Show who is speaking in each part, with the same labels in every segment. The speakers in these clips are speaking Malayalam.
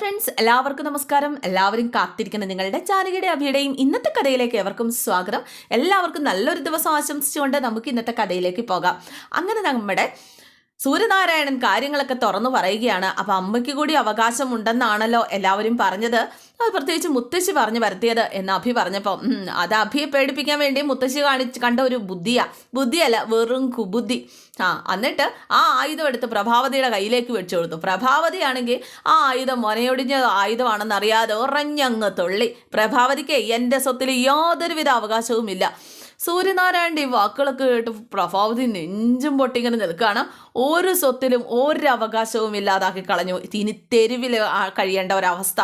Speaker 1: ഫ്രണ്ട്സ് എല്ലാവർക്കും നമസ്കാരം. എല്ലാവരും കാത്തിരിക്കുന്ന നിങ്ങളുടെ ജാനകിയുടെ അഭിയുടെയും ഇന്നത്തെ കഥയിലേക്ക് എവർക്കും സ്വാഗതം. എല്ലാവർക്കും നല്ലൊരു ദിവസം ആശംസിച്ചുകൊണ്ട് നമുക്ക് ഇന്നത്തെ കഥയിലേക്ക് പോകാം. അങ്ങനെ നമ്മുടെ സൂര്യനാരായണൻ കാര്യങ്ങളൊക്കെ തുറന്നു പറയുകയാണ്. അപ്പൊ അമ്മയ്ക്ക് കൂടി അവകാശം ഉണ്ടെന്നാണല്ലോ എല്ലാവരും പറഞ്ഞത്. അത് പ്രത്യേകിച്ച് മുത്തശ്ശി പറഞ്ഞു വരുത്തിയത് എന്ന് അഭി പറഞ്ഞപ്പോൾ അത് അഭിയെ പേടിപ്പിക്കാൻ വേണ്ടി മുത്തശ്ശി കാണിച്ച് കണ്ട ഒരു ബുദ്ധിയാ. ബുദ്ധിയല്ല വെറും കുബുദ്ധി. ആ എന്നിട്ട് ആ ആയുധം എടുത്ത് പ്രഭാവതിയുടെ കയ്യിലേക്ക് വെച്ചു കൊടുത്തു. പ്രഭാവതിയാണെങ്കിൽ ആ ആയുധം മൊനയൊടിഞ്ഞ ആയുധമാണെന്ന് അറിയാതെ ഉറഞ്ഞങ്ങ് തുള്ളി. പ്രഭാവതിക്ക് എന്റെ സ്വത്തിൽ യാതൊരുവിധ അവകാശവുമില്ല. സൂര്യനാരായണന്റെ ഈ വാക്കുകളൊക്കെ കേട്ട് പ്രഭാവതി നെഞ്ചും പൊട്ടിങ്ങനെ നിൽക്കുകയാണ്. ഒരു സ്വത്തിലും ഒരു അവകാശവും ഇല്ലാതാക്കി കളഞ്ഞു. ഇനി തെരുവിൽ കഴിയേണ്ട ഒരവസ്ഥ.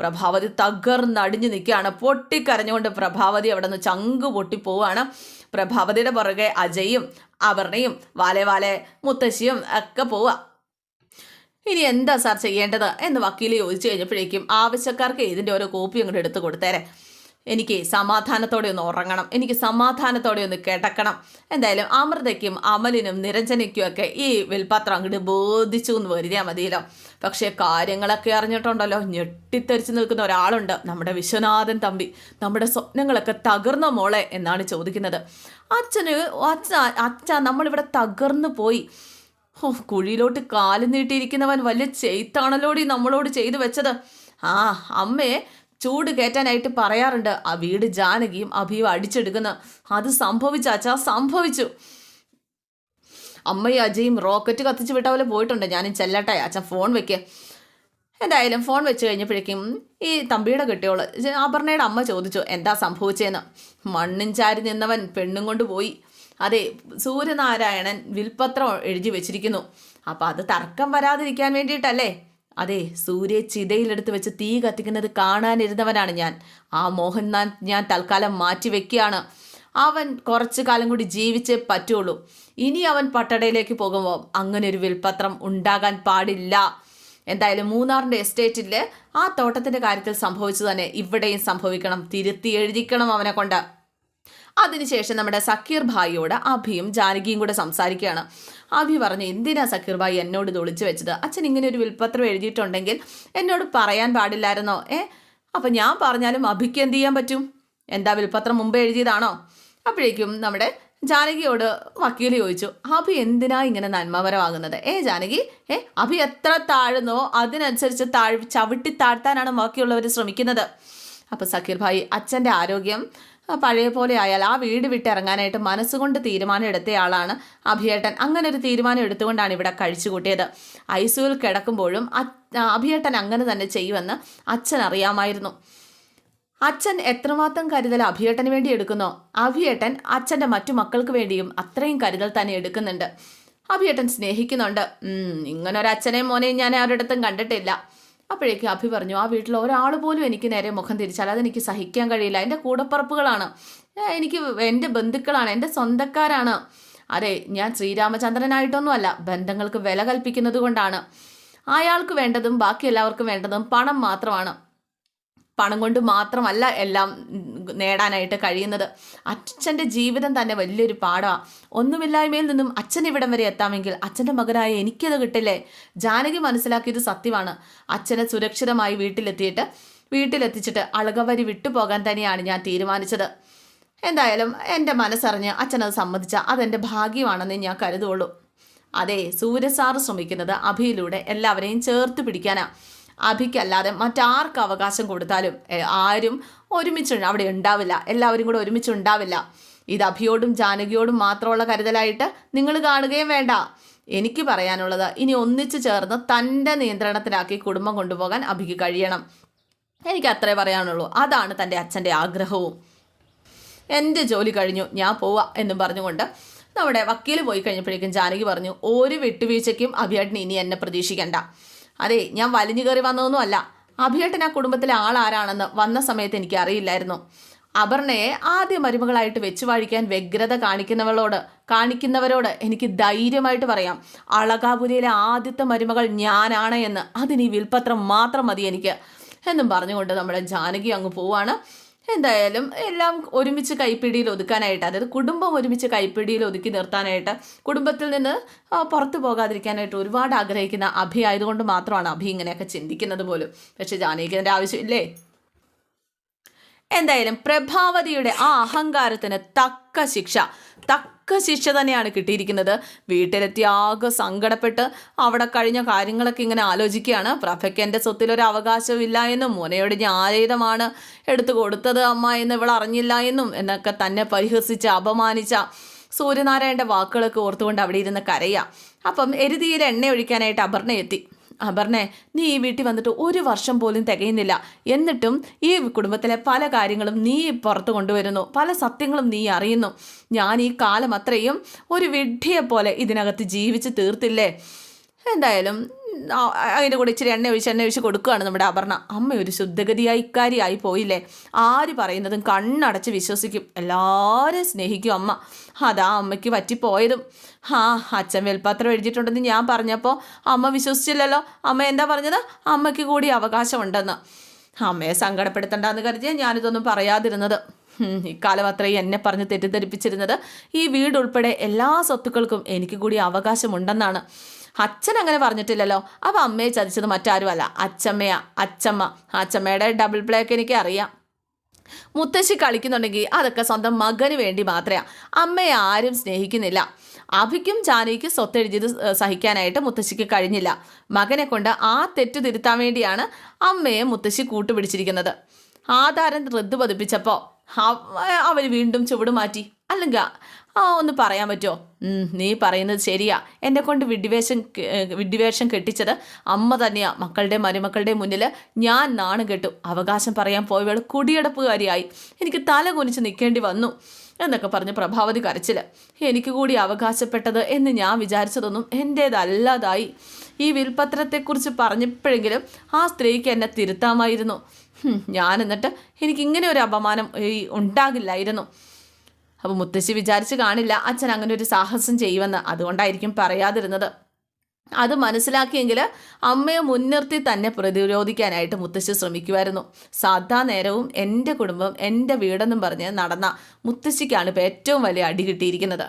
Speaker 1: പ്രഭാവതി തകർന്നടിഞ്ഞു നിൽക്കുകയാണ്. പൊട്ടിക്കരഞ്ഞുകൊണ്ട് പ്രഭാവതി അവിടെ നിന്ന് ചങ്ക് പൊട്ടിപ്പോവാണ് പ്രഭാവതിയുടെ പുറകെ അജയും അപർണയും വാലെ വാലെ മുത്തശ്ശിയും ഒക്കെ പോവുക. ഇനി എന്താ സാർ ചെയ്യേണ്ടത് എന്ന് വക്കീൽ ചോദിച്ചു കഴിഞ്ഞപ്പോഴേക്കും ആവശ്യക്കാർക്ക് ഇതിന്റെ ഓരോ കോപ്പി അങ്ങോട്ട് എടുത്ത് കൊടുത്തേരെ. എനിക്ക് സമാധാനത്തോടെ ഒന്ന് ഉറങ്ങണം. എനിക്ക് സമാധാനത്തോടെ ഒന്ന് കിടക്കണം. എന്തായാലും അമൃതയ്ക്കും അമലിനും നിരഞ്ജനയ്ക്കും ഒക്കെ ഈ വിൽപത്രം അങ്ങോട്ട് ബോധിച്ചു എന്ന് വരിക മതിയല്ലോ. പക്ഷേ കാര്യങ്ങളൊക്കെ അറിഞ്ഞിട്ടുണ്ടല്ലോ. ഞെട്ടിത്തെറിച്ച് നിൽക്കുന്ന ഒരാളുണ്ട്. നമ്മുടെ വിശ്വനാഥൻ തമ്പി. നമ്മുടെ സ്വപ്നങ്ങളൊക്കെ തകർന്ന മോളെ എന്നാണ് ചോദിക്കുന്നത്. അച്ഛന് അച്ഛ അച്ഛ നമ്മളിവിടെ തകർന്നു പോയി. ഓ കുഴിയിലോട്ട് കാലു നീട്ടിയിരിക്കുന്നവൻ വലിയ ചെയ്ത്താണല്ലോടി നമ്മളോട് ചെയ്തു വെച്ചത്. ആ അമ്മയെ ചൂട് കയറ്റാനായിട്ട് പറയാറുണ്ട്. ആ വീട് ജാനകിയും അഭിയും അടിച്ചെടുക്കുന്ന അത് സംഭവിച്ചു അച്ഛാ സംഭവിച്ചു. അമ്മയും അജയും റോക്കറ്റ് കത്തിച്ച് വിട്ട പോലെ പോയിട്ടുണ്ട്. ഞാനും ചെല്ലട്ടെ അച്ഛൻ ഫോൺ വെക്കേ. എന്തായാലും ഫോൺ വെച്ച് കഴിഞ്ഞപ്പോഴേക്കും ഈ തമ്പിയുടെ കെട്ടിയോൾ അപർണയുടെ അമ്മ ചോദിച്ചു എന്താ സംഭവിച്ചതെന്ന് മണ്ണും ചാരി നിന്നവൻ പെണ്ണും കൊണ്ട് പോയി. അതെ സൂര്യനാരായണൻ വിൽപത്രം എഴുതി വെച്ചിരിക്കുന്നു. അപ്പം അത് തർക്കം വരാതിരിക്കാൻ വേണ്ടിയിട്ടല്ലേ? അതെ സൂര്യ ചിതയിലെടുത്ത് വെച്ച് തീ കത്തിക്കുന്നത് കാണാനിരുന്നവനാണ് ഞാൻ. ആ മോഹൻ ഞാൻ തൽക്കാലം മാറ്റി വെക്കുകയാണ്. അവൻ കുറച്ചു കാലം കൂടി ജീവിച്ചേ പറ്റുള്ളൂ. ഇനി അവൻ പട്ടടയിലേക്ക് പോകുമ്പോൾ അങ്ങനെ ഒരു വിൽപത്രം ഉണ്ടാകാൻ പാടില്ല. എന്തായാലും മൂന്നാറിന്റെ എസ്റ്റേറ്റിൽ ആ തോട്ടത്തിന്റെ കാര്യത്തിൽ സംഭവിച്ചു തന്നെ ഇവിടെയും സംഭവിക്കണം. തിരുത്തി എഴുതിക്കണം അവനെ കൊണ്ട്. അതിനുശേഷം നമ്മുടെ സക്കീർ ഭായിയോട് അഭിയും ജാനകിയും കൂടെ സംസാരിക്കുകയാണ്. അഭി പറഞ്ഞു എന്തിനാ സക്കീർ ഭായി എന്നോട് ഇത് ഒളിച്ചു വെച്ചത്? അച്ഛൻ ഇങ്ങനെ ഒരു വിൽപ്പത്രം എഴുതിയിട്ടുണ്ടെങ്കിൽ എന്നോട് പറയാൻ പാടില്ലായിരുന്നോ? ഏ? അപ്പം ഞാൻ പറഞ്ഞാലും അഭിക്ക് എന്ത് ചെയ്യാൻ പറ്റും? എന്താ വിൽപ്പത്രം മുമ്പ് എഴുതിയതാണോ? അപ്പോഴേക്കും നമ്മുടെ ജാനകിയോട് വക്കീൽ ചോദിച്ചു അഭി എന്തിനാ ഇങ്ങനെ നന്മപരമാകുന്നത്? ഏ ജാനകി? ഏ അഭി എത്ര താഴ്ന്നോ അതിനനുസരിച്ച് താഴ് ചവിട്ടി താഴ്ത്താനാണ് ബാക്കിയുള്ളവർ ശ്രമിക്കുന്നത്. അപ്പോൾ സക്കീർ ഭായി അച്ഛന്റെ ആരോഗ്യം പഴയ പോലെ ആയാൽ ആ വീട് വിട്ടിറങ്ങാനായിട്ട് മനസ്സുകൊണ്ട് തീരുമാനം എടുത്തയാളാണ് അഭിയേട്ടൻ. അങ്ങനെ ഒരു തീരുമാനം എടുത്തുകൊണ്ടാണ് ഇവിടെ കഴിച്ചു കൂട്ടിയത്. ഐസുവിൽ കിടക്കുമ്പോഴും അഭിയേട്ടൻ അങ്ങനെ തന്നെ ചെയ്യുമെന്ന് അച്ഛൻ അറിയാമായിരുന്നു. അച്ഛൻ എത്രമാത്രം കരുതൽ അഭിയേട്ടന് വേണ്ടി എടുക്കുന്നോ? അഭിയേട്ടൻ അച്ഛന്റെ മറ്റു മക്കൾക്ക് വേണ്ടിയും അത്രയും കരുതൽ തന്നെ എടുക്കുന്നുണ്ട്. അഭിയേട്ടൻ സ്നേഹിക്കുന്നുണ്ട്. ഇങ്ങനൊരച്ഛനെയും മോനെയും ഞാൻ ആരുടെടുത്തും കണ്ടിട്ടില്ല. അപ്പോഴേക്കും അഭി പറഞ്ഞു ആ വീട്ടിൽ ഒരാൾ പോലും എനിക്ക് നേരെ മുഖം തിരിച്ചാൽ അതെനിക്ക് സഹിക്കാൻ കഴിയില്ല. എന്റെ കൂടപ്പറപ്പുകളാണ്. എനിക്ക് എന്റെ ബന്ധുക്കളാണ് എന്റെ സ്വന്തക്കാരാണ്. അതെ ഞാൻ ശ്രീരാമചന്ദ്രനായിട്ടൊന്നുമല്ല. ബന്ധങ്ങൾക്ക് വില കൽപ്പിക്കുന്നത് കൊണ്ടാണ്. അയാൾക്ക് വേണ്ടതും ബാക്കി എല്ലാവർക്കും വേണ്ടതും പണം മാത്രമാണ്. പണം കൊണ്ട് മാത്രമല്ല എല്ലാം നേടാനായിട്ട് കഴിയുന്നത്. അച്ഛന്റെ ജീവിതം തന്നെ വലിയൊരു പാടാണ് ഒന്നുമില്ലായ്മയിൽ നിന്നും അച്ഛൻ ഇവിടം വരെ എത്താമെങ്കിൽ അച്ഛന്റെ മകനായ എനിക്കത് കിട്ടില്ലേ? ജാനകി മനസ്സിലാക്കിയത് സത്യമാണ്. അച്ഛനെ സുരക്ഷിതമായി വീട്ടിലെത്തിയിട്ട് വീട്ടിലെത്തിച്ചിട്ട് അളകവരി വിട്ടുപോകാൻ തന്നെയാണ് ഞാൻ തീരുമാനിച്ചത്. എന്തായാലും എന്റെ മനസ്സറിഞ്ഞ് അച്ഛനത് സമ്മതിച്ച അതെന്റെ ഭാഗ്യമാണെന്ന് ഞാൻ കരുതുള്ളൂ. അതെ സൂര്യസാറ് ശ്രമിക്കുന്നത് അഭിയിലൂടെ എല്ലാവരെയും ചേർത്ത് പിടിക്കാനാ. അഭിക്കല്ലാതെ മറ്റാർക്ക് അവകാശം കൊടുത്താലും ആരും ഒരുമിച്ച് അവിടെ ഉണ്ടാവില്ല. എല്ലാവരും കൂടെ ഒരുമിച്ച് ഉണ്ടാവില്ല. ഇത് അഭിയോടും ജാനകിയോടും മാത്രമുള്ള കരുതലായിട്ട് നിങ്ങൾ കാണുകയും വേണ്ട. എനിക്ക് പറയാനുള്ളത് ഇനി ഒന്നിച്ചു ചേർന്ന് തന്റെ നിയന്ത്രണത്തിലാക്കി കുടുംബം കൊണ്ടുപോകാൻ അഭിക്ക് കഴിയണം. എനിക്ക് അത്രേ പറയാനുള്ളൂ. അതാണ് തന്റെ അച്ഛന്റെ ആഗ്രഹവും. എന്റെ ജോലി കഴിഞ്ഞു ഞാൻ പോവാ എന്നും പറഞ്ഞുകൊണ്ട് നമ്മുടെ വക്കീൽ പോയി കഴിഞ്ഞപ്പോഴേക്കും ജാനകി പറഞ്ഞു ഒരു വിട്ടുവീഴ്ചയ്ക്കും അഭിയാട്ടിന് ഇനി എന്നെ പ്രതീക്ഷിക്കണ്ട. അതെ ഞാൻ വലിഞ്ഞു കയറി വന്നതൊന്നും അല്ല അഭിയേട്ടൻ ആ കുടുംബത്തിലെ ആളാരാണെന്ന് വന്ന സമയത്ത് എനിക്ക് അറിയില്ലായിരുന്നു. അപർണയെ ആദ്യ മരുമകളായിട്ട് വെച്ചു വാഴിക്കാൻ വ്യഗ്രത കാണിക്കുന്നവളോട് കാണിക്കുന്നവരോട് എനിക്ക് ധൈര്യമായിട്ട് പറയാം. അളകാപുരിയിലെ ആദ്യത്തെ മരുമകൾ ഞാനാണ് എന്ന് അതിന് ഈ വിൽപ്പത്രം മാത്രം മതി എനിക്ക്. എന്നും പറഞ്ഞുകൊണ്ട് നമ്മുടെ ജാനകി അങ്ങ് പോവാണ്. എന്തായാലും എല്ലാം ഒരുമിച്ച് കൈപ്പിടിയിൽ ഒതുക്കാനായിട്ട് അതായത് കുടുംബം ഒരുമിച്ച് കൈപ്പിടിയിൽ ഒതുക്കി നിർത്താനായിട്ട് കുടുംബത്തിൽ നിന്ന് പുറത്തു പോകാതിരിക്കാനായിട്ട് ഒരുപാട് ആഗ്രഹിക്കുന്ന അഭി ആയതുകൊണ്ട് മാത്രമാണ് അഭി ഇങ്ങനെയൊക്കെ ചിന്തിക്കുന്നത് പോലും. പക്ഷെ ജാനകിക്ക് ആവശ്യമില്ലേ എന്തായാലും പ്രഭാവതിയുടെ ആ അഹങ്കാരത്തിന് തക്ക ശിക്ഷ. തക്ക ശിക്ഷ തന്നെയാണ് കിട്ടിയിരിക്കുന്നത്. വീട്ടിലെത്തി ആകെ സങ്കടപ്പെട്ട് അവിടെ കഴിഞ്ഞ കാര്യങ്ങളൊക്കെ ഇങ്ങനെ ആലോചിക്കുകയാണ്. പ്രഭയ്ക്ക് എന്റെ സ്വത്തിലൊരു അവകാശമില്ല എന്നും മോനയോട് ഞാൻ ആയുധമാണ് എടുത്തു കൊടുത്തത് അമ്മ എന്ന് ഇവൾ അറിഞ്ഞില്ല എന്നും എന്നൊക്കെ തന്നെ പരിഹസിച്ച് അപമാനിച്ച സൂര്യനാരായണന്റെ വാക്കുകളൊക്കെ ഓർത്തുകൊണ്ട് അവിടെ ഇരുന്ന് കരയുക അപ്പം എരുതിയിൽ എണ്ണ ഒഴിക്കാനായിട്ട് അപർണ എത്തി. അപർണെ നീ ഈ വീട്ടിൽ വന്നിട്ട് ഒരു വർഷം പോലും തികയുന്നില്ല. എന്നിട്ടും ഈ കുടുംബത്തിലെ പല കാര്യങ്ങളും നീ പുറത്തു കൊണ്ടുവരുന്നു. പല സത്യങ്ങളും നീ അറിയുന്നു. ഞാൻ ഈ കാലം അത്രയും ഒരു വിഡ്ഢിയെ പോലെ ഇതിനകത്ത് ജീവിച്ച് തീർത്തില്ലേ? എന്തായാലും അതിന്റെ കൂടെ ഇച്ചിരി എണ്ണ ഒഴിച്ച് എണ്ണ ഒഴിച്ച് കൊടുക്കുകയാണ് നമ്മുടെ അപർണ. അമ്മ ഒരു ശുദ്ധഗതിയായി ഇക്കാരിയായി പോയില്ലേ? ആര് പറയുന്നതും കണ്ണടച്ച് വിശ്വസിക്കും. എല്ലാവരും സ്നേഹിക്കും അമ്മ. അതാ അമ്മയ്ക്ക് പറ്റിപ്പോയതും. ആ അച്ഛൻ വെൽപ്പാത്രം എഴുതിയിട്ടുണ്ടെന്ന് ഞാൻ പറഞ്ഞപ്പോൾ അമ്മ വിശ്വസിച്ചില്ലല്ലോ. അമ്മ എന്താ പറഞ്ഞത്? അമ്മയ്ക്ക് കൂടി അവകാശമുണ്ടെന്ന്. അമ്മയെ സങ്കടപ്പെടുത്തണ്ടെന്ന് കരുതിയ ഞാനിതൊന്നും പറയാതിരുന്നത്. ഇക്കാലം അത്രയും എന്നെ പറഞ്ഞ് തെറ്റിദ്ധരിപ്പിച്ചിരുന്നത് ഈ വീടുൾപ്പെടെ എല്ലാ സ്വത്തുക്കൾക്കും എനിക്ക് കൂടി അവകാശമുണ്ടെന്നാണ്. അച്ഛൻ അങ്ങനെ പറഞ്ഞിട്ടില്ലല്ലോ. അപ്പം അമ്മയെ ചതിച്ചത് മറ്റാരുമല്ല. അച്ഛമ്മയാ. അച്ഛമ്മ. അച്ഛമ്മയുടെ ഡബിൾ പ്ലേ ഒക്കെ എനിക്ക് അറിയാം മുത്തശ്ശി കളിക്കുന്നുണ്ടെങ്കിൽ അതൊക്കെ സ്വന്തം മകന് വേണ്ടി മാത്രമേ അമ്മയെ ആരും സ്നേഹിക്കുന്നില്ല. അഭിക്കും ജാനകിക്കും സ്വത്തെഴുതിയത് സഹിക്കാനായിട്ട് മുത്തശ്ശിക്ക് കഴിഞ്ഞില്ല. മകനെ കൊണ്ട് ആ തെറ്റ് തിരുത്താൻ വേണ്ടിയാണ് അമ്മയെ മുത്തശ്ശി കൂട്ടുപിടിച്ചിരിക്കുന്നത്. ആധാരം റദ്ദ് പതിപ്പിച്ചപ്പോൾ അവർ വീണ്ടും ചുവട് മാറ്റി. അല്ലെങ്കിൽ ആ ഒന്ന് പറയാൻ പറ്റുമോ? നീ പറയുന്നത് ശരിയാ. എന്നെ കൊണ്ട് വിഡിവേഷം വിഡിവേഷം കെട്ടിച്ചത് അമ്മ തന്നെയാ. മക്കളുടെ മരുമക്കളുടെ മുന്നിൽ ഞാൻ നാണം കെട്ടു. അവകാശം പറയാൻ പോയവൾ കുടിയടപ്പുകാരിയായി. എനിക്ക് തല കുനിച്ച് നിൽക്കേണ്ടി വന്നു എന്നൊക്കെ പറഞ്ഞ് പ്രഭാവതി കരച്ചിൽ എനിക്ക് കൂടി അവകാശപ്പെട്ടത് എന്ന് ഞാൻ വിചാരിച്ചതൊന്നും എന്റേതല്ലാതായി ഈ വിൽപത്രത്തെക്കുറിച്ച് പറഞ്ഞപ്പോഴെങ്കിലും ആ സ്ത്രീക്ക് എന്നെ തിരുത്താമായിരുന്നു. ഞാൻ എന്നിട്ട് എനിക്കിങ്ങനെ ഒരു അപമാനം ഉണ്ടാകില്ലായിരുന്നു. അപ്പോൾ മുത്തശ്ശി വിചാരിച്ച് കാണില്ല അച്ഛൻ അങ്ങനെ ഒരു സാഹസം ചെയ്യുമെന്ന്. അതുകൊണ്ടായിരിക്കും പറയാതിരുന്നത്. അത് മനസ്സിലാക്കിയെങ്കിൽ അമ്മയെ മുൻനിർത്തി തന്നെ പ്രതിരോധിക്കാനായിട്ട് മുത്തശ്ശി ശ്രമിക്കുമായിരുന്നു. സാധാ നേരവും എന്റെ കുടുംബം എന്റെ വീടെന്നും പറഞ്ഞ് നടന്ന മുത്തശ്ശിക്കാണ് ഇപ്പോൾ ഏറ്റവും വലിയ അടി കിട്ടിയിരിക്കുന്നത്.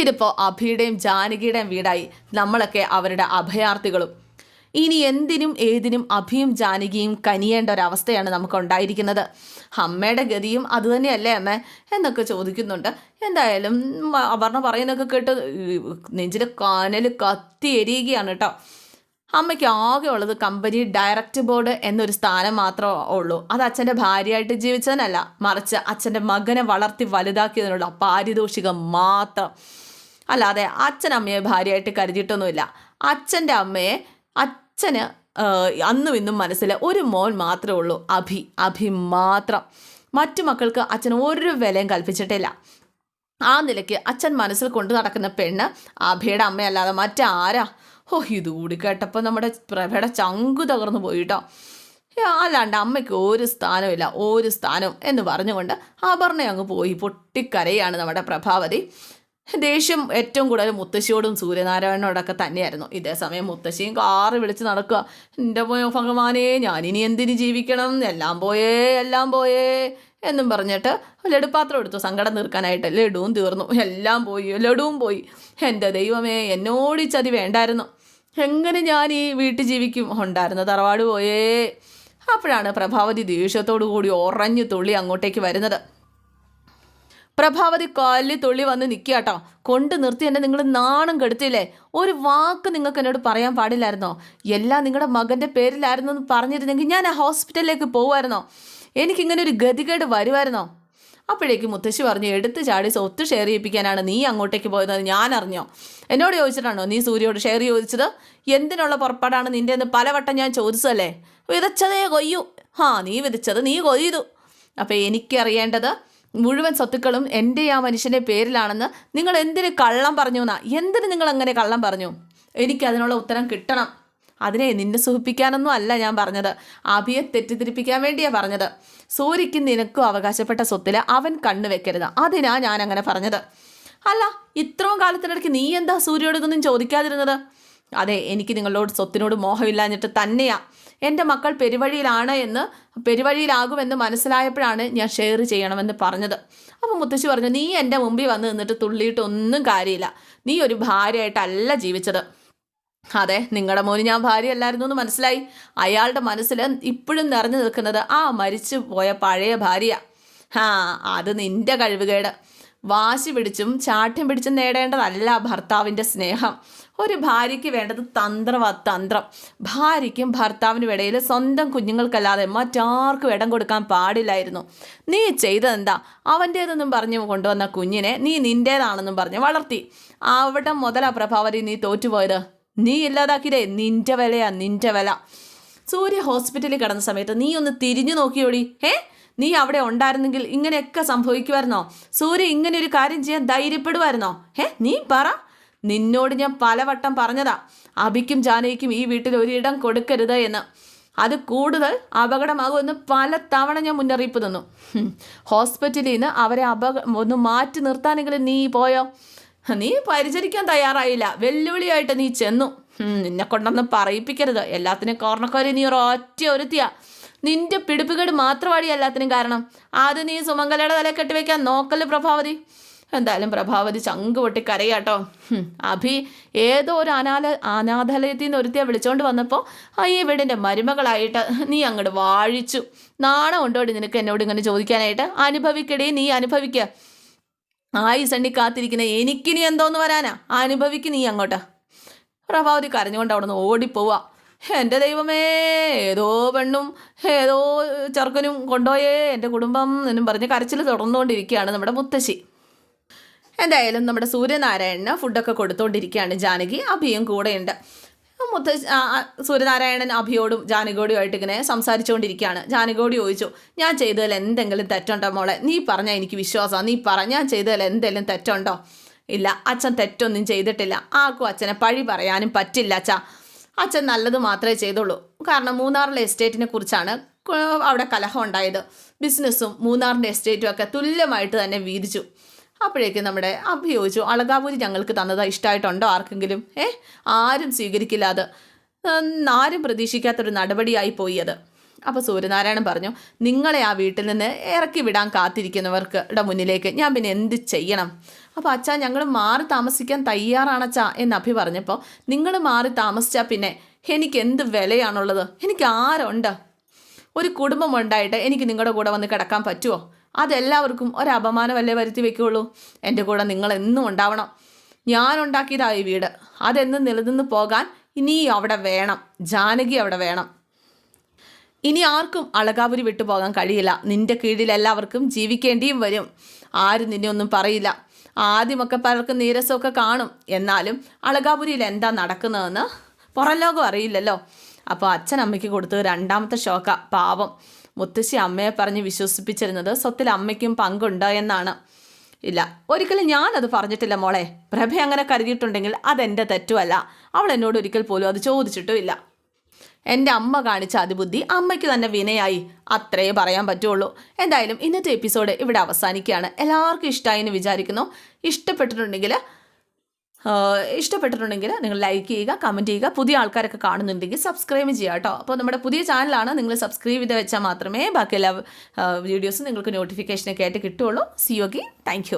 Speaker 1: ഇതിപ്പോൾ അഭിയുടെയും ജാനകിയുടെയും വീടായി നമ്മളൊക്കെ അവരുടെ അഭയാർത്ഥികളും ഇനി എന്തിനും ഏതിനും അഭിയും ജാനകിയും കനിയേണ്ട ഒരവസ്ഥയാണ് നമുക്ക് ഉണ്ടായിരിക്കുന്നത് അമ്മയുടെ ഗതിയും അതുതന്നെയല്ലേ അമ്മ? എന്നൊക്കെ ചോദിക്കുന്നുണ്ട്. എന്തായാലും അപർണ പറയുന്നൊക്കെ കേട്ട് നെഞ്ചിലെ കാനൽ കത്തി എരിയുകയാണ് കേട്ടോ അമ്മയ്ക്ക് ആകെ ഉള്ളത് കമ്പനി ഡയറക്റ്റ് ബോർഡ് എന്നൊരു സ്ഥാനം മാത്രമേ ഉള്ളൂ. അത് അച്ഛന്റെ ഭാര്യയായിട്ട് ജീവിച്ചതിനല്ല മറിച്ച് അച്ഛന്റെ മകനെ വളർത്തി വലുതാക്കിയതിനുള്ള പാരിതോഷികം മാത്രം. അല്ലാതെ അച്ഛൻ അമ്മയെ ഭാര്യയായിട്ട് കരുതിയിട്ടൊന്നുമില്ല. അച്ഛന്റെ അമ്മയെ അച്ഛന് അന്നും ഇന്നും മനസ്സിൽ ഒരു മോൻ മാത്രമേ ഉള്ളൂ. അഭി അഭി മാത്രം. മറ്റു മക്കൾക്ക് അച്ഛൻ ഒരു വിലയും കൽപ്പിച്ചിട്ടില്ല. ആ നിലയ്ക്ക് അച്ഛൻ മനസ്സിൽ കൊണ്ടു നടക്കുന്ന പെണ്ണ് അഭയുടെ അമ്മയല്ലാതെ മറ്റാരാ? ഓ ഇതുകൂടി കേട്ടപ്പോൾ നമ്മുടെ പ്രഭയുടെ ചങ്കു തകർന്നു പോയിട്ടോ. അല്ലാണ്ട് അമ്മയ്ക്ക് ഒരു സ്ഥാനമില്ല ഒരു സ്ഥാനവും എന്ന് പറഞ്ഞുകൊണ്ട് അപർണ അങ്ങ് പോയി പൊട്ടിക്കരയാണ് നമ്മുടെ പ്രഭാവതി. ദേഷ്യം ഏറ്റവും കൂടുതൽ മുത്തശ്ശിയോടും സൂര്യനാരായണനോടൊക്കെ തന്നെയായിരുന്നു. ഇതേ സമയം മുത്തശ്ശിയും കാറ് വിളിച്ച് നടക്കുക. എന്റെ പോയ ഭഗവാനെ ഞാനിനി എന്തിന് ജീവിക്കണം? എല്ലാം പോയേ എല്ലാം പോയേ എന്നും പറഞ്ഞിട്ട് ലഡുപാത്രം എടുത്തു. സങ്കടം തീർക്കാനായിട്ട് ലഡുവും തീർന്നു. എല്ലാം പോയി ലഡുവും പോയി. എന്റെ ദൈവമേ എന്നോട് ചതി വേണ്ടായിരുന്നു. എങ്ങനെ ഞാൻ ഈ വീട്ടിൽ ജീവിക്കും? ഉണ്ടായിരുന്ന തറവാട് പോയേ. അപ്പോഴാണ് പ്രഭാവതി ദേഷ്യത്തോടു കൂടി ഉറഞ്ഞു തുള്ളി അങ്ങോട്ടേക്ക് വരുന്നത്. പ്രഭാവതി കാലിൽ തുള്ളി വന്ന് നിൽക്കുക കേട്ടോ കൊണ്ട് നിർത്തി എന്നെ നിങ്ങൾ നാണം കെടുത്തില്ലേ? ഒരു വാക്ക് നിങ്ങൾക്ക് എന്നോട് പറയാൻ പാടില്ലായിരുന്നോ? എല്ലാം നിങ്ങളുടെ മകന്റെ പേരിലായിരുന്നു എന്ന് പറഞ്ഞിരുന്നെങ്കിൽ ഞാൻ ആ ഹോസ്പിറ്റലിലേക്ക് പോകുമായിരുന്നോ എനിക്കിങ്ങനെ ഒരു ഗതികേട് വരുമായിരുന്നോ? അപ്പോഴേക്ക് മുത്തശ്ശി പറഞ്ഞു എടുത്ത് ചാടി സ്വത്ത് ഷെയർ ചെയ്യിപ്പിക്കാനാണ് നീ അങ്ങോട്ടേക്ക് പോയതെന്ന് ഞാൻ അറിഞ്ഞോ? എന്നോട് ചോദിച്ചിട്ടാണോ നീ സൂര്യയോട് ഷെയർ ചോദിച്ചത്? എന്തിനുള്ള പുറപ്പാടാണ് നിന്റെ എന്ന് പലവട്ടം ഞാൻ ചോദിച്ചതല്ലേ? വിതച്ചതേ കൊയ്യൂ. ഹാ നീ വിതച്ചത് നീ കൊയ്തു. അപ്പോൾ എനിക്കറിയേണ്ടത് മുഴുവൻ സ്വത്തുക്കളും എന്റെ ആ മനുഷ്യന്റെ പേരിലാണെന്ന് നിങ്ങൾ എന്തിന് കള്ളം പറഞ്ഞു എന്നാ? എന്തിന് നിങ്ങൾ അങ്ങനെ കള്ളം പറഞ്ഞു? എനിക്ക് അതിനുള്ള ഉത്തരം കിട്ടണം. അതിനെ നിന്നെ സുഖിപ്പിക്കാനൊന്നും അല്ല ഞാൻ പറഞ്ഞത്. അഭിയെ തെറ്റിദ്ധരിപ്പിക്കാൻ വേണ്ടിയാണ് പറഞ്ഞത്. സൂര്യക്ക് നിനക്കും അവകാശപ്പെട്ട സ്വത്തിൽ അവൻ കണ്ണു വെക്കരുത്. അതിനാ ഞാൻ അങ്ങനെ പറഞ്ഞത്. അല്ല ഇത്രയും കാലത്തിനിടയ്ക്ക് നീ എന്താ സൂര്യയോട് ചോദിക്കാതിരുന്നത്? അതെ എനിക്ക് നിങ്ങളോട് സ്വത്തിനോട് മോഹമില്ലാഞ്ഞിട്ട് തന്നെയാ. എന്റെ മക്കൾ പെരുവഴിയിലാണ് എന്ന് പെരുവഴിയിലാകുമെന്ന് മനസ്സിലായപ്പോഴാണ് ഞാൻ ഷെയർ ചെയ്യണമെന്ന് പറഞ്ഞത്. അപ്പോൾ മുത്തശ്ശി പറഞ്ഞു നീ എന്റെ മുമ്പിൽ വന്ന് നിന്നിട്ട് തുള്ളിയിട്ട് ഒന്നും കാര്യമില്ല. നീ ഒരു ഭാര്യയായിട്ടല്ല ജീവിച്ചത്. അതെ നിങ്ങളുടെ മോന് ഞാൻ ഭാര്യയല്ലായിരുന്നു എന്ന് മനസ്സിലായി. അയാളുടെ മനസ്സിൽ ഇപ്പോഴും നിറഞ്ഞു നിൽക്കുന്നത് ആ മരിച്ചു പോയ പഴയ ഭാര്യ ആ അത് നിന്റെ കഴിവുകേട്. വാശി പിടിച്ചും ചാട്ടം പിടിച്ചും നേടേണ്ടതല്ല ഭർത്താവിന്റെ സ്നേഹം. ഒരു ഭാര്യയ്ക്ക് വേണ്ടത് തന്ത്രവ തന്ത്രം. ഭാര്യയ്ക്കും ഭർത്താവിനും ഇടയിൽ സ്വന്തം കുഞ്ഞുങ്ങൾക്കല്ലാതെ മറ്റാർക്കും ഇടം കൊടുക്കാൻ പാടില്ലായിരുന്നു. നീ ചെയ്തതെന്താ? അവന്റേതെന്നും പറഞ്ഞു കൊണ്ടുവന്ന കുഞ്ഞിനെ നീ നിന്റേതാണെന്നും പറഞ്ഞ് വളർത്തി. അവിടെ മുതലാ പ്രഭാവരി നീ തോറ്റുപോയത്. നീ ഇല്ലാതാക്കിയതേ നിന്റെ വിലയാ നിന്റെ വില. സൂര്യ ഹോസ്പിറ്റലിൽ കിടന്ന സമയത്ത് നീ ഒന്ന് തിരിഞ്ഞു നോക്കിയോടി. ഏ നീ അവിടെ ഉണ്ടായിരുന്നെങ്കിൽ ഇങ്ങനെയൊക്കെ സംഭവിക്കുമായിരുന്നോ? സൂര്യ ഇങ്ങനെ ഒരു കാര്യം ചെയ്യാൻ ധൈര്യപ്പെടുമായിരുന്നോ? ഏ നീ പറ. നിന്നോട് ഞാൻ പലവട്ടം പറഞ്ഞതാ. അഭിക്കും ജാനകിക്കും ഈ വീട്ടിൽ ഒരിടം കൊടുക്കരുത് എന്ന്. അത് കൂടുതൽ അപകടമാകുമെന്ന് പല തവണ ഞാൻ മുന്നറിയിപ്പ് തന്നു. ഹോസ്പിറ്റലിൽ നിന്ന് അവരെ അപക ഒന്ന് മാറ്റി നിർത്താനെങ്കിലും നീ പോയോ? നീ പരിചരിക്കാൻ തയ്യാറായില്ല. വെല്ലുവിളിയായിട്ട് നീ ചെന്നു. നിന്നെ കൊണ്ടൊന്നും പറയിപ്പിക്കരുത്. എല്ലാത്തിനും കോർണക്കാരി നീ ഒറ്റ ഒരുത്തിയാ. നിന്റെ പിടിപ്പുകേട് മാത്രമാണ് എല്ലാത്തിനും കാരണം. അത് നീ സുമംഗലയുടെ തല കെട്ടിവെക്കാൻ നോക്കൽ പ്രഭാവതി. എന്തായാലും പ്രഭാവതി ചങ്ക് പൊട്ടി കരയാട്ടോ. അഭി ഏതോ ഒരു അനാല അനാഥാലയത്തിൽ നിന്ന് ഒരുത്തിയെ വിളിച്ചോണ്ട് വന്നപ്പോൾ ആ ഈ വീടിന്റെ മരുമകളായിട്ട് നീ അങ്ങോട്ട് വാഴിച്ചു. നാണം ഉണ്ടോടി നിനക്ക് എന്നോട് ഇങ്ങനെ ചോദിക്കാനായിട്ട്? അനുഭവിക്കടി നീ അനുഭവിക്കുക ആയി സണ്ണി കാത്തിരിക്കുന്ന എനിക്കിനി എന്തോന്ന് വരാനാ? അനുഭവിക്ക് നീ അങ്ങോട്ട്. പ്രഭാവതി കരഞ്ഞുകൊണ്ട് അവിടെ നിന്ന് ഓടിപ്പോവാ. എന്റെ ദൈവമേ ഏതോ പെണ്ണും ഏതോ ചെറുക്കനും കൊണ്ടുപോയേ എന്റെ കുടുംബം എന്നും പറഞ്ഞ് കരച്ചിൽ തുടർന്നുകൊണ്ടിരിക്കുകയാണ് നമ്മുടെ മുത്തശ്ശി. എന്തായാലും നമ്മുടെ സൂര്യനാരായണന് ഫുഡൊക്കെ കൊടുത്തുകൊണ്ടിരിക്കുകയാണ് ജാനകി. അഭിയും കൂടെയുണ്ട്. മുത്ത സൂര്യനാരായണൻ അഭിയോടും ജാനകിയോടും ആയിട്ട് ഇങ്ങനെ സംസാരിച്ചുകൊണ്ടിരിക്കുകയാണ്. ജാനകിയോട് ചോദിച്ചു ഞാൻ ചെയ്തതിൽ എന്തെങ്കിലും തെറ്റുണ്ടോ മോളെ? നീ പറഞ്ഞാൽ എനിക്ക് വിശ്വാസമാണ് നീ പറ ഞാൻ ചെയ്തതിൽ എന്തെങ്കിലും തെറ്റുണ്ടോ? ഇല്ല അച്ഛൻ തെറ്റൊന്നും ചെയ്തിട്ടില്ല. ആർക്കും അച്ഛനെ പഴി പറയാനും പറ്റില്ല അച്ഛാ. അച്ഛൻ നല്ലത് മാത്രമേ ചെയ്തുള്ളൂ. കാരണം മൂന്നാറിലെ എസ്റ്റേറ്റിനെ കുറിച്ചാണ് അവിടെ കലഹം ഉണ്ടായത്. ബിസിനസ്സും മൂന്നാറിന്റെ എസ്റ്റേറ്റും ഒക്കെ തുല്യമായിട്ട് തന്നെ വീതിച്ചു. അപ്പോഴേക്കും നമ്മുടെ അഭി ചോദിച്ചു അളകാപൂരി ഞങ്ങൾക്ക് തന്നത് ഇഷ്ടമായിട്ടുണ്ടോ ആർക്കെങ്കിലും? ഏ? ആരും സ്വീകരിക്കില്ല അത് ആരും പ്രതീക്ഷിക്കാത്തൊരു നടപടിയായി പോയി അത്. അപ്പോൾ സൂര്യനാരായണൻ പറഞ്ഞു നിങ്ങളെ ആ വീട്ടിൽ നിന്ന് ഇറക്കി വിടാൻ കാത്തിരിക്കുന്നവർക്ക് ടെ മുന്നിലേക്ക് ഞാൻ പിന്നെ എന്ത് ചെയ്യണം? അപ്പോൾ അച്ഛാ ഞങ്ങൾ മാറി താമസിക്കാൻ തയ്യാറാണച്ചാ എന്ന് അഭി പറഞ്ഞപ്പോൾ നിങ്ങൾ മാറി താമസിച്ചാൽ പിന്നെ എനിക്ക് എന്ത് വിലയാണുള്ളത്? എനിക്ക് ആരുണ്ട്? ഒരു കുടുംബം ഉണ്ടായിട്ട് എനിക്ക് നിങ്ങളുടെ കൂടെ വന്ന് കിടക്കാൻ പറ്റുമോ അതെല്ലാവർക്കും ഒരപമാനമല്ലേ വരുത്തി വെക്കുകയുള്ളൂ എന്റെ കൂടെ നിങ്ങൾ എന്നും ഉണ്ടാവണം. ഞാൻ ഉണ്ടാക്കിയതാ വീട്. അതെന്നും നിലനിന്ന് പോകാൻ ഇനി അവിടെ വേണം. ജാനകി അവിടെ വേണം. ഇനി ആർക്കും അളകാപുരി വിട്ടു പോകാൻ കഴിയില്ല. നിന്റെ കീഴിൽ എല്ലാവർക്കും ജീവിക്കേണ്ടിയും വരും. ആരും നിന്നെ ഒന്നും പറയില്ല. ആദ്യമൊക്കെ പലർക്കും നീരസമൊക്കെ കാണും. എന്നാലും അളകാപുരിയിൽ എന്താ നടക്കുന്നതെന്ന് പുറം ലോകം അറിയില്ലല്ലോ. അപ്പോൾ അച്ഛൻ അമ്മയ്ക്ക് കൊടുത്തത് രണ്ടാമത്തെ ഷോക്ക പാവം. മുത്തശ്ശി അമ്മയെ പറഞ്ഞ് വിശ്വസിപ്പിച്ചിരുന്നത് സ്വത്തിൽ അമ്മയ്ക്കും പങ്കുണ്ട് എന്നാണ്. ഇല്ല ഒരിക്കലും ഞാനത് പറഞ്ഞിട്ടില്ല മോളെ. പ്രഭ അങ്ങനെ കരുതിയിട്ടുണ്ടെങ്കിൽ അതെന്റെ തെറ്റുമല്ല അവൾ എന്നോട് ഒരിക്കൽ പോലും അത് ചോദിച്ചിട്ടുമില്ല. എന്റെ അമ്മ കാണിച്ച അതിബുദ്ധി അമ്മയ്ക്ക് തന്നെ വിനയായി. അത്രേ പറയാൻ പറ്റുള്ളൂ. എന്തായാലും ഇന്നത്തെ എപ്പിസോഡ് ഇവിടെ അവസാനിക്കുകയാണ്. എല്ലാവർക്കും ഇഷ്ടമായി എന്ന് വിചാരിക്കുന്നു. ഇഷ്ടപ്പെട്ടിട്ടുണ്ടെങ്കിൽ ഇഷ്ടപ്പെട്ടിട്ടുണ്ടെങ്കിൽ നിങ്ങൾ ലൈക്ക് ചെയ്യുക കമന്റ് ചെയ്യുക. പുതിയ ആൾക്കാരൊക്കെ കാണുന്നുണ്ടെങ്കിൽ സബ്സ്ക്രൈബ് ചെയ്യുക കേട്ടോ. അപ്പോൾ നമ്മുടെ പുതിയ ചാനലാണ് നിങ്ങൾ സബ്സ്ക്രൈബ് ചെയ്ത് വെച്ചാൽ മാത്രമേ ബാക്കി എല്ലാ വീഡിയോസും നിങ്ങൾക്ക് നോട്ടിഫിക്കേഷനൊക്കെ ആയിട്ട് കിട്ടുള്ളൂ സി യോഗി താങ്ക്